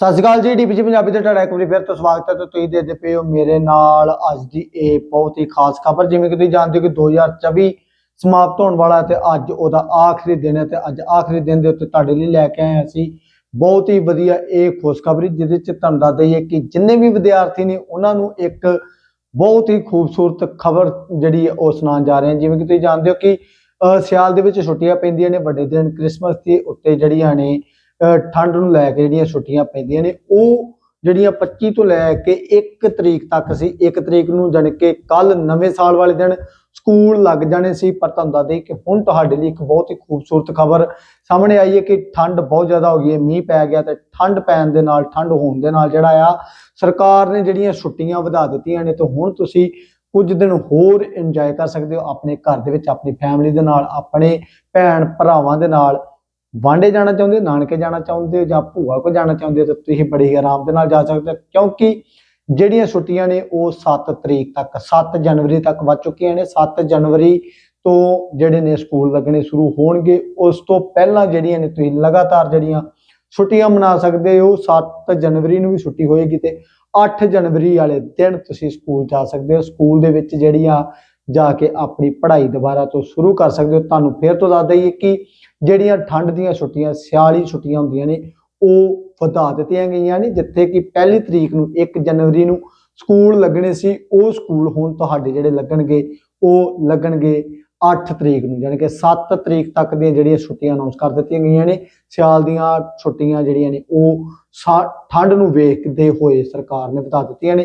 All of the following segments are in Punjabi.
ਸਤਿ ਸ਼੍ਰੀ ਅਕਾਲ ਜੀ ਡੀਪੀਜੀ ਪੰਜਾਬੀ ਤੇ ਤੁਹਾਡਾ ਇੱਕ ਵਾਰੀ ਫਿਰ ਤੋਂ ਸਵਾਗਤ ਹੈ ਤੇ ਤੁਸੀਂ ਦੇਖਦੇ ਪਏ ਹੋ ਮੇਰੇ ਨਾਲ ਅੱਜ ਦੀ ਇਹ ਬਹੁਤ ਹੀ ਖਾਸ ਖਬਰ, ਜਿਵੇਂ ਕਿ ਤੁਸੀਂ ਜਾਣਦੇ ਹੋ ਕਿ 2024 ਸਮਾਪਤ ਹੋਣ ਵਾਲਾ ਹੈ ਤੇ ਅੱਜ ਉਹਦਾ ਆਖਰੀ ਦਿਨ ਹੈ ਤੇ ਅੱਜ ਆਖਰੀ ਦਿਨ ਦੇ ਉੱਤੇ ਤੁਹਾਡੇ ਲਈ ਲੈ ਕੇ ਆਏ ਹਾਂ ਅਸੀਂ ਬਹੁਤ ਹੀ ਵਧੀਆ ਇਹ ਖੁਸ਼ਖਬਰੀ ਜਿਹਦੇ ਚ ਤੁਹਾਨੂੰ ਦੱਸ ਦਈਏ ਕਿ ਜਿੰਨੇ ਵੀ ਵਿਦਿਆਰਥੀ ਨੇ ਉਹਨਾਂ ਨੂੰ ਇੱਕ ਬਹੁਤ ਹੀ ਖੂਬਸੂਰਤ ਖਬਰ ਜਿਹੜੀ ਹੈ ਉਹ ਸੁਣਾਉਣ ਜਾ ਰਹੇ ਹਾਂ ਜਿਵੇਂ ਕਿ ਤੁਸੀਂ ਜਾਣਦੇ ਹੋ ਕਿ ਸਿਆਲ ਦੇ ਵਿੱਚ ਛੁੱਟੀਆਂ ਪੈਂਦੀਆਂ ਨੇ, ਵੱਡੇ ਦਿਨ ਕ੍ਰਿਸਮਸ ਦੇ ਉੱਤੇ ਜਿਹੜੀਆਂ ਨੇ ਠੰਡ ਨੂੰ ਲੈ ਕੇ ਜਿਹੜੀਆਂ ਛੁੱਟੀਆਂ ਪੈਂਦੀਆਂ ਨੇ, ਉਹ ਜਿਹੜੀਆਂ 25 ਤੋਂ ਲੈ ਕੇ 1 ਤਰੀਕ ਤੱਕ ਸੀ 1 ਤਰੀਕ ਨੂੰ ਜਾਣੀ ਕਿ ਕੱਲ ਨਵੇਂ ਸਾਲ ਵਾਲੇ ਦਿਨ ਸਕੂਲ ਲੱਗ ਜਾਣੇ ਸੀ, ਪਰ ਤੁਹਾਨੂੰ ਦੱਸ ਦੇਈਏ ਕਿ ਹੁਣ ਤੁਹਾਡੇ ਲਈ ਇੱਕ ਬਹੁਤ ਹੀ ਖੂਬਸੂਰਤ ਖਬਰ ਸਾਹਮਣੇ ਆਈ ਹੈ ਕਿ ਠੰਡ ਬਹੁਤ ਜ਼ਿਆਦਾ ਹੋ ਗਈ ਹੈ, ਮੀਂਹ ਪੈ ਗਿਆ ਤੇ ਠੰਡ ਪੈਣ ਦੇ ਨਾਲ, ਠੰਡ ਹੋਣ ਦੇ ਨਾਲ ਜਿਹੜਾ ਆ, ਸਰਕਾਰ ਨੇ ਜਿਹੜੀਆਂ ਛੁੱਟੀਆਂ ਵਧਾ ਦਿੱਤੀਆਂ ਨੇ ਤੇ ਹੁਣ ਤੁਸੀਂ ਕੁਝ ਦਿਨ ਹੋਰ ਇੰਜੋਏ ਕਰ ਸਕਦੇ ਹੋ, ਆਪਣੇ ਘਰ ਦੇ ਵਿੱਚ, ਆਪਣੀ ਫੈਮਿਲੀ ਦੇ ਨਾਲ, ਆਪਣੇ ਭੈਣ ਭਰਾਵਾਂ ਦੇ ਨਾਲ। ਵਾਂਡੇ ਜਾਣਾ ਚਾਹੁੰਦੇ ਹੋ, ਨਾਨਕੇ ਜਾਣਾ ਚਾਹੁੰਦੇ ਹੋ ਜਾਂ ਭੂਆ ਕੋ ਜਾਣਾ ਚਾਹੁੰਦੇ ਹੋ ਤਾਂ ਤੁਸੀਂ ਬੜੇ ਹੀ ਆਰਾਮ ਦੇ ਨਾਲ ਜਾ ਸਕਦੇ ਹੋ, ਕਿਉਂਕਿ ਜਿਹੜੀਆਂ ਛੁੱਟੀਆਂ ਨੇ ਉਹ 7 ਤਰੀਕ ਤੱਕ 7 ਜਨਵਰੀ ਤੱਕ ਵੱਧ ਚੁੱਕੀਆਂ ਨੇ। 7 ਜਨਵਰੀ ਤੋਂ ਜਿਹੜੇ ਨੇ ਸਕੂਲ ਲੱਗਣੇ ਸ਼ੁਰੂ ਹੋਣਗੇ, ਉਸ ਤੋਂ ਪਹਿਲਾਂ ਜਿਹੜੀਆਂ ਨੇ ਤੁਸੀਂ ਲਗਾਤਾਰ ਜਿਹੜੀਆਂ ਛੁੱਟੀਆਂ ਮਨਾ ਸਕਦੇ ਹੋ 7 ਜਨਵਰੀ ਨੂੰ ਵੀ ਛੁੱਟੀ ਹੋਏਗੀ ਤੇ 8 ਜਨਵਰੀ ਵਾਲੇ ਦਿਨ ਤੁਸੀਂ ਸਕੂਲ ਜਾ ਸਕਦੇ ਹੋ। ਸਕੂਲ ਦੇ ਵਿੱਚ ਜਿਹੜੀਆਂ ਜਾ ਕੇ ਆਪਣੀ ਪੜ੍ਹਾਈ ਦੁਬਾਰਾ ਤੋਂ ਸ਼ੁਰੂ ਕਰ ਸਕਦੇ ਹੋ। ਤੁਹਾਨੂੰ ਫਿਰ ਤੋਂ ਦੱਸ ਦਈਏ ਕਿ ਜਿਹੜੀਆਂ ਠੰਡ ਦੀਆਂ ਛੁੱਟੀਆਂ, ਸਿਆਲੀ ਛੁੱਟੀਆਂ ਹੁੰਦੀਆਂ ਨੇ, ਉਹ ਵਧਾ ਦਿੱਤੀਆਂ ਗਈਆਂ ਨੇ, ਜਿੱਥੇ ਕਿ ਪਹਿਲੀ ਤਰੀਕ ਨੂੰ 1 ਜਨਵਰੀ ਨੂੰ ਸਕੂਲ ਲੱਗਣੇ ਸੀ, ਉਹ ਸਕੂਲ ਹੁਣ ਤੁਹਾਡੇ ਜਿਹੜੇ ਲੱਗਣਗੇ, ਉਹ ਲੱਗਣਗੇ 8 ਤਰੀਕ ਨੂੰ ਯਾਨੀ ਕਿ 7 ਤਰੀਕ ਤੱਕ ਦੀਆਂ ਜਿਹੜੀਆਂ ਛੁੱਟੀਆਂ ਅਨਾਉਂਸ ਕਰ ਦਿੱਤੀਆਂ ਗਈਆਂ ਨੇ, ਸਿਆਲ ਦੀਆਂ ਛੁੱਟੀਆਂ ਜਿਹੜੀਆਂ ਨੇ, ਉਹ ਸਾ- ਠੰਡ ਨੂੰ ਵੇਖਦੇ ਹੋਏ ਸਰਕਾਰ ਨੇ ਵਧਾ ਦਿੱਤੀਆਂ ਨੇ।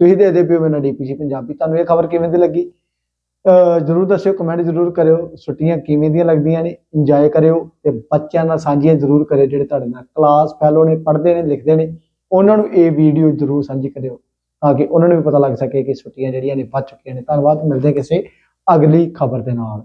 ਤੁਸੀਂ ਦੇਖਦੇ ਪਿਓ ਮੇਰਾ ਡੀਪੀਸੀ ਪੰਜਾਬੀ, ਤੁਹਾਨੂੰ ਇਹ ਖਬਰ ਕਿਵੇਂ ਦੀ ਲੱਗੀ? ਜਰੂਰ ਦੱਸਿਓ ਕਮੈਂਟ ਜਰੂਰ ਕਰਿਓ। ਛੁੱਟੀਆਂ ਕਿਵੇਂ ਦੀਆਂ ਲੱਗਦੀਆਂ ਨੇ ਇੰਜੋਏ ਕਰਿਓ ਤੇ ਬੱਚਿਆਂ ਨਾਲ ਸਾਂਝੀਆਂ ਜਰੂਰ ਕਰਿਓ, ਜਿਹੜੇ ਤੁਹਾਡੇ ਨਾਲ ਕਲਾਸ ਫੈਲੋ ਨੇ, ਪੜ੍ਹਦੇ ਨੇ, ਲਿਖਦੇ ਨੇ, ਉਹਨਾਂ ਨੂੰ ਇਹ ਵੀਡੀਓ ਜਰੂਰ ਸਾਂਝੀ ਕਰਿਓ, ਤਾਂ ਕਿ ਉਹਨਾਂ ਨੂੰ ਵੀ ਪਤਾ ਲੱਗ ਸਕੇ ਕਿ ਛੁੱਟੀਆਂ ਜਿਹੜੀਆਂ ਨੇ, ਵੱਧ ਚੁੱਕੀਆਂ ਨੇ। ਧੰਨਵਾਦ, ਮਿਲਦੇ ਕਿਸੇ ਅਗਲੀ ਖਬਰ ਦੇ ਨਾਲ।